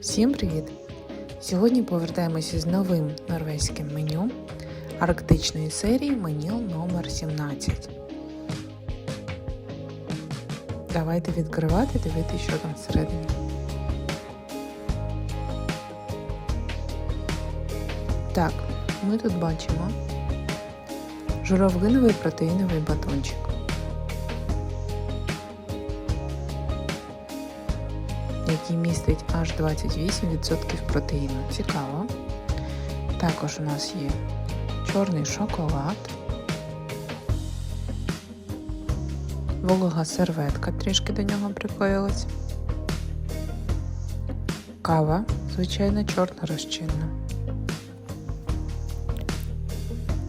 Всім привіт! Сьогодні повертаємося з новим норвезьким меню арктичної серії меню номер 17. Давайте відкривати, дивитися, що там всередині. Так, ми тут бачимо журавлиновий протеїновий батончик. Який містить аж 28% протеїну. Цікаво. Також у нас є чорний шоколад, волога серветка трішки до нього приклеїлась, кава, звичайно, чорна розчинна,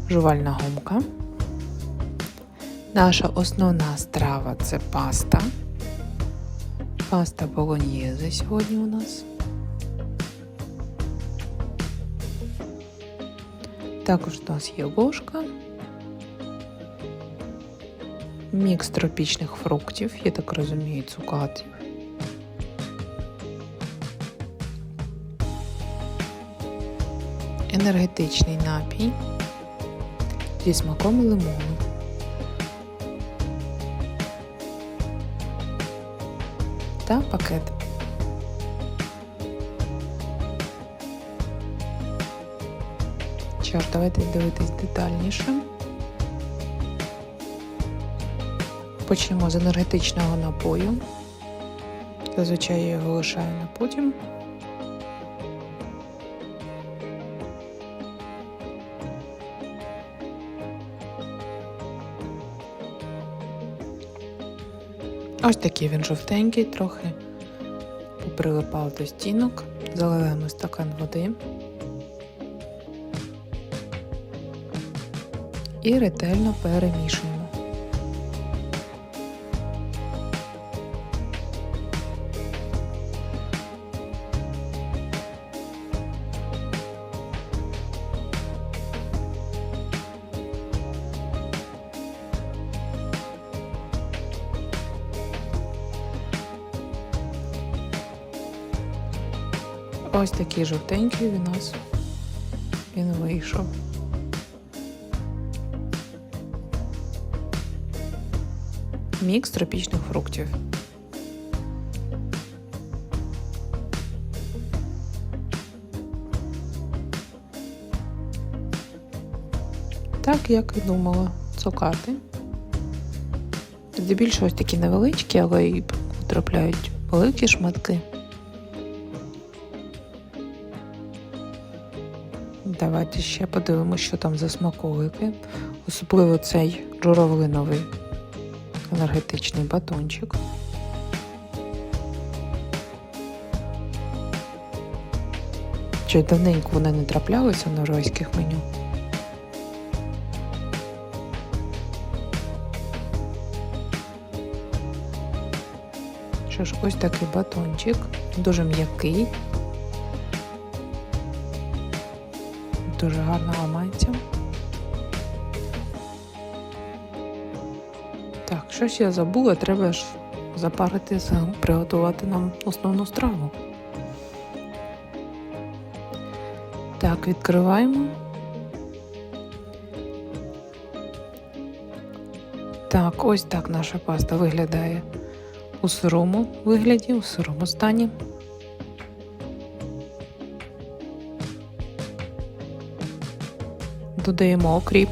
жувальна гумка. Наша основна страва це паста. Паста болоньєзе сьогодні у нас. Також у нас є ложка, мікс тропічних фруктів, я так розумію, цукатів. Енергетичний напій зі смаком лимону. Та пакет. Що ж, давайте дивитись детальніше. Почнемо з енергетичного напою. Зазвичай я його лишаю на потім. Ось такий він жовтенький, трохи поприлипав до стінок, заливаємо стакан води і ретельно перемішуємо. Ось такий жовтенький у нас він вийшов. Мікс тропічних фруктів. Так, як і думала, цукати. Здебільшого ось такі невеличкі, але і потрапляють великі шматки. Давайте ще подивимося, що там за смаколики. Особливо цей журавлиновий енергетичний батончик. Чи давненько вони не траплялися в норвезьких меню. Що ж, ось такий батончик, дуже м'який. Дуже гарно ламається. Так, щось я забула, треба ж запарити, приготувати нам основну страву. Так, відкриваємо. Так, ось так наша паста виглядає у сирому вигляді, у сирому стані. Додаємо окріп.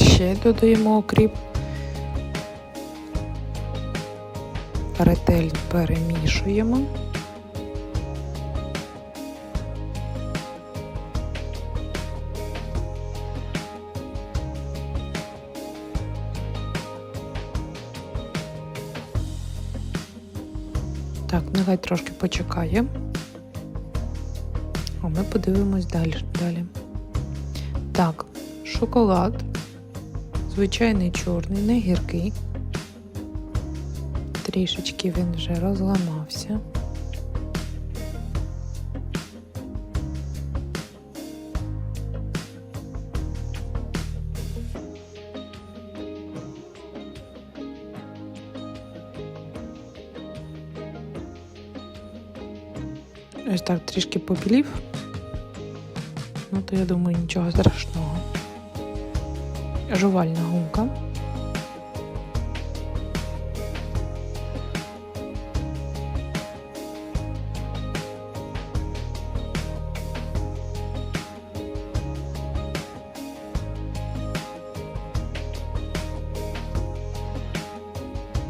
Ще додаємо окріп. Ретельно перемішуємо. Так, нехай трошки почекає. Ми подивимось далі. далі. Так, шоколад. Звичайний чорний, не гіркий. Трішечки він вже розламався. Ось так трішки побілів. Ну, то я думаю, нічого страшного. Жувальна гумка.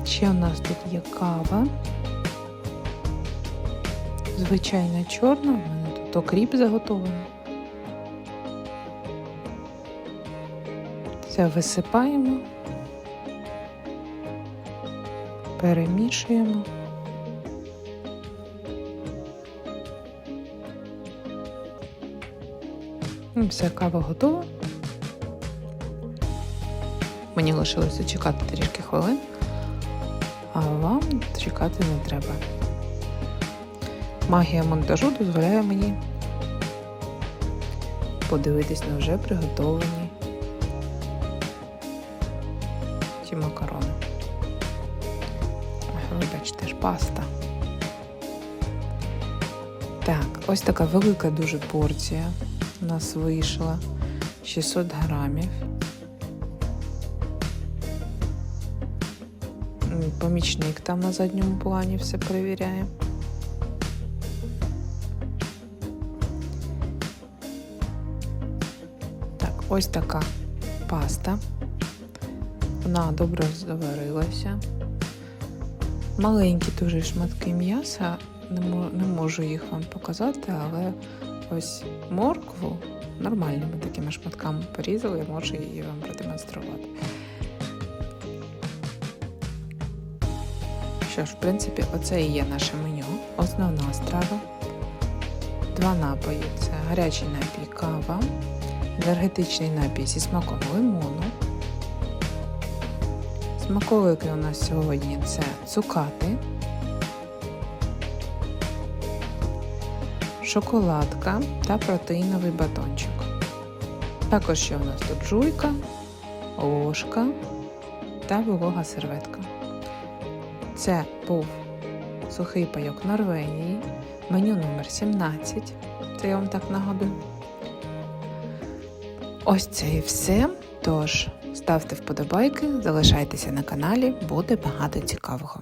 Ще у нас тут є кава. Звичайна чорна, у мене тут окріп заготовлений. Це висипаємо, перемішуємо. І Все, кава готова. Мені лишилося чекати трішки хвилин, а вам чекати не треба. Магія монтажу дозволяє мені подивитись на вже приготовлені ці макарони. Ой, Вибачте ж, паста. Так, ось така велика дуже порція у нас вийшла 600 грамів. Помічник там на задньому плані все перевіряє. Ось така паста. Вона добре заварилася. Маленькі дуже шматки м'яса. Не, можу їх вам показати, але ось моркву нормальними такими шматками порізали, я можу її вам продемонструвати. Що ж, в принципі, оце і є наше меню. Основна страва. Два напої це гарячий напій кава, енергетичний напій зі смаком лимону. Смаковики у нас сьогодні це цукати, шоколадка та протеїновий батончик. Також ще у нас тут жуйка, ложка та волога серветка. Це був сухий пайок Норвегії, меню номер 17. Це я вам так нагадую. Ось це і все. Тож ставте вподобайки, залишайтеся на каналі, буде багато цікавого.